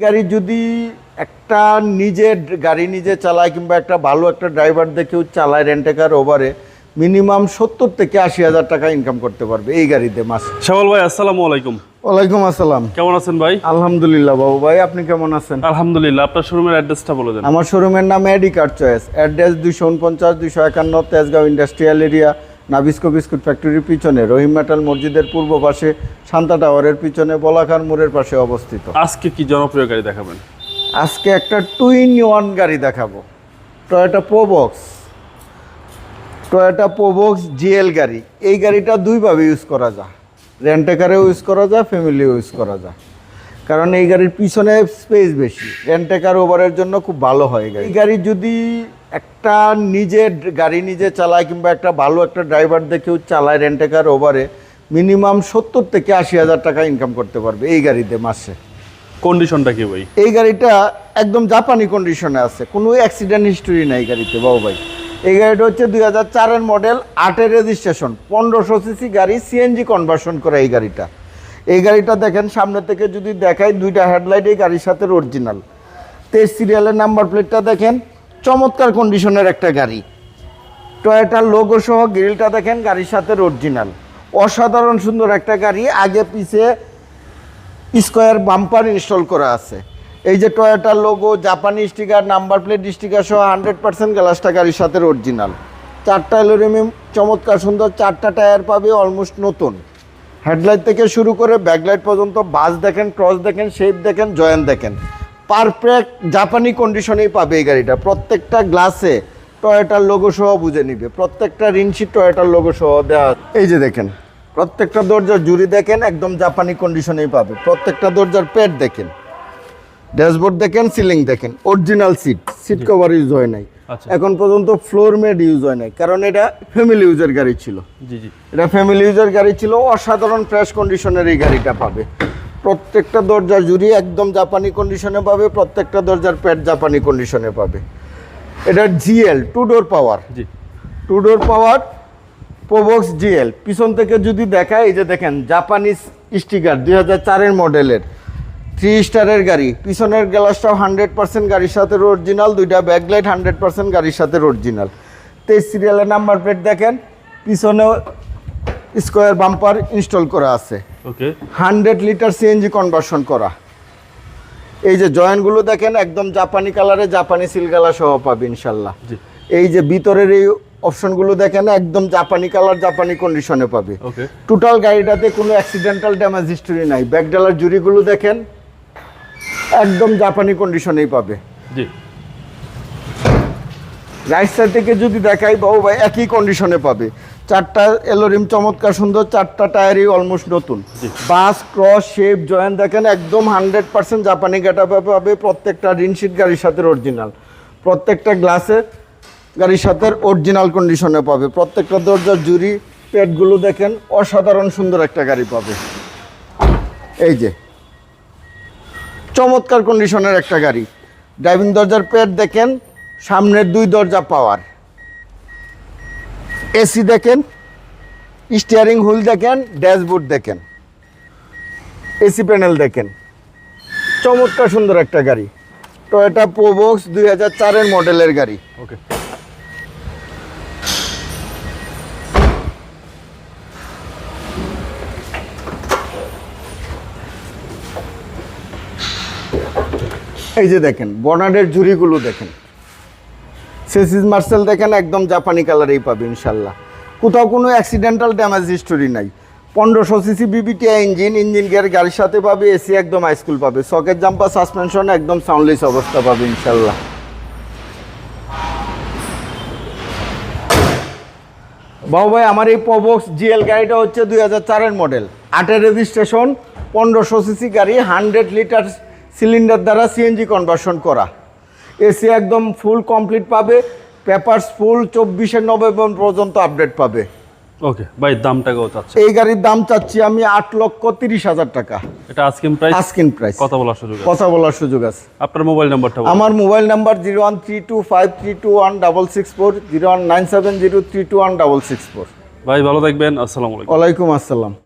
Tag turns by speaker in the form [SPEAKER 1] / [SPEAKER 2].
[SPEAKER 1] গাড়ি যদি একটা নিজে গাড়ি নিজে চালায় কিংবা একটা ভালো একটা ড্রাইভার দেখেও চালায় রেন্টেকার ওভারে মিনিমাম সত্তর থেকে আশি হাজার টাকা ইনকাম করতে পারবে এই গাড়িতে মাসে।
[SPEAKER 2] শাওয়াল ভাই আসসালামু আলাইকুম।
[SPEAKER 1] ওয়ালাইকুম আসসালাম।
[SPEAKER 2] কেমন আছেন ভাই?
[SPEAKER 1] আলহামদুলিল্লাহ বাবু ভাই আপনি কেমন আছেন?
[SPEAKER 2] আলহামদুলিল্লাহ আপনার শোরুমের অ্যাড্রেসটা বলে দেন।
[SPEAKER 1] আমার শোরুমের নাম এডিকার চয়েস অ্যাড্রেস দুশো উনপঞ্চাশ দুশো একান্ন Tejgaon industrial area Nabisco biscuit ফ্যাক্টরির পিছনে রহিম মেটাল মসজিদের পূর্ব পাশে শান্তা টাওয়ারের পিছনে বলাখার মোড়ের পাশে অবস্থিত।
[SPEAKER 2] আজকে কি জনপ্রিয় গাড়ি দেখাবেন?
[SPEAKER 1] আজকে একটা টু ইন ওয়ান গাড়ি দেখাবো। Toyota Probox Toyota Probox GL গাড়ি। এই গাড়িটা দুইভাবে ইউজ করা যায়। রেন্টেকারেও ইউজ করা যায় ফ্যামিলিও ইউজ করা যায়। কারণ এই গাড়ির পিছনে স্পেস বেশি। রেন্টেকার ওভারের জন্য খুব ভালো হয় এই গাড়ি যদি একটা নিজে গাড়ি নিজে চালায় কিংবা একটা ভালো একটা ড্রাইভার দেখেও চালায় রেন্টেকার ওভারে মিনিমাম সত্তর থেকে আশি হাজার টাকা ইনকাম করতে পারবে এই গাড়িতে মাসে।
[SPEAKER 2] কন্ডিশনটা কি ভাই?
[SPEAKER 1] এই গাড়িটা একদম জাপানি কন্ডিশনে আছে কোনো অ্যাক্সিডেন্ট হিস্টোরি নাই গাড়িতে বাবু ভাই। এই গাড়িটা হচ্ছে দুই হাজার চারের মডেল আটের রেজিস্ট্রেশন পনেরোশো সিসি গাড়ি সিএনজি কনভার্সন করে এই গাড়িটা। এই গাড়িটা দেখেন সামনে থেকে যদি দেখাই দুইটা হেডলাইট এই গাড়ির সাথে অরিজিনাল তেইশ সিরিয়ালের নাম্বার প্লেটটা দেখেন চমৎকার কন্ডিশনের একটা গাড়ি। টয়োটার লোগো সহ গ্রিলটা দেখেন, গাড়ির সাথে অরিজিনাল অসাধারণ সুন্দর একটা গাড়ি, আগে পিছে স্কোয়ার বাম্পার ইনস্টল করা আছে। এই যে টয়োটার লোগো জাপানি স্টিকার নাম্বার প্লেট স্টিকার সহ হান্ড্রেড পার্সেন্ট গ্লাসটা গাড়ির সাথে অরিজিনাল চারটা অ্যালুমিনিয়াম চমৎকার সুন্দর, চারটা টায়ার পাবে অলমোস্ট নতুন। হেডলাইট থেকে শুরু করে ব্যাকলাইট পর্যন্ত বাস দেখেন ক্রস দেখেন শেপ দেখেন জয়েন দেখেন। পারফেক্ট জাপানি কন্ডিশনেই পাবে এই গাড়িটা। প্রত্যেকটা গ্লাসে টয়োটার লোগো সহ বুঝে নিবে। প্রত্যেকটা রিনশিট টয়োটার লোগো সহ দেওয়া এই যে দেখেন প্রত্যেকটা দরজার জুড়ি দেখেন একদম জাপানি কন্ডিশনেই পাবে। প্রত্যেকটা দরজার পেট দেখেন। ড্যাশবোর্ড দেখেন সিলিং দেখেন। Original seat seat cover use হয় নাই।
[SPEAKER 2] আচ্ছা।
[SPEAKER 1] এখন পর্যন্ত ফ্লোর মেড ইউজ হয় নাই। কারণ এটা ফ্যামিলি ইউজের গাড়ি ছিল। এটা ফ্যামিলি ইউজের গাড়ি ছিল। অসাধারণ ফ্রেশ কন্ডিশনের এই গাড়িটা পাবে। প্রত্যেকটা দরজার জুড়ি একদম জাপানি কন্ডিশনে পাবে প্রত্যেকটা দরজার প্যাড জাপানি কন্ডিশনে পাবে। এটা GL two door power
[SPEAKER 2] G.
[SPEAKER 1] Two door power Probox GL পিছন থেকে যদি দেখায় এই যে দেখেন জাপানিজ স্টিকার দুই হাজার চারের মডেলের থ্রি স্টারের গাড়ি। পিছনের গ্লাসটাও হান্ড্রেড পার্সেন্ট গাড়ির সাথে অরিজিনাল দুইটা ব্যাকলাইট হান্ড্রেড পার্সেন্ট গাড়ির সাথে অরিজিনাল তেইশ সিরিয়ালের নাম্বার প্লেট দেখেন পিছনেও স্কোয়ার বাম্পার ইনস্টল করা আছে।
[SPEAKER 2] Okay.
[SPEAKER 1] Hundred litre CNG conversion করা। এই যে জয়েন্টগুলো দেখেন একদম জাপানি কালারে জাপানি সিলগালা সহ পাবে ইনশাল্লাহ। এই যে ভিতরের এই অপশনগুলো দেখেন একদম জাপানি কালার জাপানি কন্ডিশনে পাবে। টোটাল গাড়িটাতে কোনো অ্যাক্সিডেন্টাল ড্যামেজ হিস্টোরি নাই। ব্যাকডালার জুড়িগুলো দেখেন একদম জাপানি কন্ডিশনেই পাবে।
[SPEAKER 2] জি।
[SPEAKER 1] রাইট সাইড থেকে যদি দেখাই বাবু ভাই একই কন্ডিশনে পাবে। চারটা এলোরিম চমৎকার সুন্দর চারটা টায়ারই অলমোস্ট নতুন। বাস ক্রস শেপ জয়েন দেখেন একদম হান্ড্রেড পার্সেন্ট জাপানি গাটা পাবে। প্রত্যেকটা রিনশিট গাড়ির সাথে অরিজিনাল প্রত্যেকটা গ্লাসের গাড়ির সাথে অরিজিনাল কন্ডিশনে পাবে। প্রত্যেকটা দরজার জুরি পেটগুলো দেখেন অসাধারণ সুন্দর একটা গাড়ি পাবে। এই যে চমৎকার কন্ডিশনের একটা গাড়ি। ড্রাইভিং দরজার পেট দেখেন সামনের দুই দরজা পাওয়ার। এসি দেখেন স্টিয়ারিং হুইল দেখেন ড্যাশবোর্ড দেখেন এসি প্যানেল দেখেন। চমৎকার সুন্দর একটা গাড়ি। টয়োটা প্রোবক্স দুই হাজার চারের মডেলের গাড়ি।
[SPEAKER 2] ওকে
[SPEAKER 1] এই যে দেখেন বনার্ডের ঝুড়িগুলো দেখেন। সেসিস মার্সেল দেখেন, একদম জাপানি কালারেই পাবে ইনশাল্লাহ কোথাও কোনো অ্যাক্সিডেন্টাল ড্যামেজ হিস্টোরি নাই। পনেরোশো CC VVT engine engine gear গাড়ির সাথে পাবে, এসি একদম হাইস্কুল পাবে। সকেট জাম্পার সাসপেনশন একদম সাউন্ডলেস অবস্থা পাবে ইনশাল্লাহ বাবু ভাই, আমার এই প্রবক্স জিএল গাড়িটা হচ্ছে দুই হাজার চারের মডেল আটের রেজিস্ট্রেশন পনেরোশো সিসি গাড়ি হান্ড্রেড লিটার সিলিন্ডার দ্বারা সিএনজি কনভার্সন করা। এসি একদম ফুল কমপ্লিট পাবে পেপারস ফুল চব্বিশে নভেম্বর পর্যন্ত আপডেট পাবে।
[SPEAKER 2] ওকে ভাই দামটা কত চাচ্ছে
[SPEAKER 1] এই গাড়ির দাম চাচ্ছি আমি আট লক্ষ তিরিশ হাজার টাকা।
[SPEAKER 2] এটা আজকে প্রাইস
[SPEAKER 1] আস্কিন প্রাইস
[SPEAKER 2] কথা বলার সুযোগ আছে।
[SPEAKER 1] কথা বলার সুযোগ আছে।
[SPEAKER 2] আপনার মোবাইল নাম্বারটা বলুন।
[SPEAKER 1] আমার mobile number zero one three two five three two one double six four zero one nine seven zero three two one double six four.
[SPEAKER 2] ভাই ভালো থাকবেন। আসসালামু আলাইকুম।
[SPEAKER 1] ওয়ালাইকুম আসসালাম।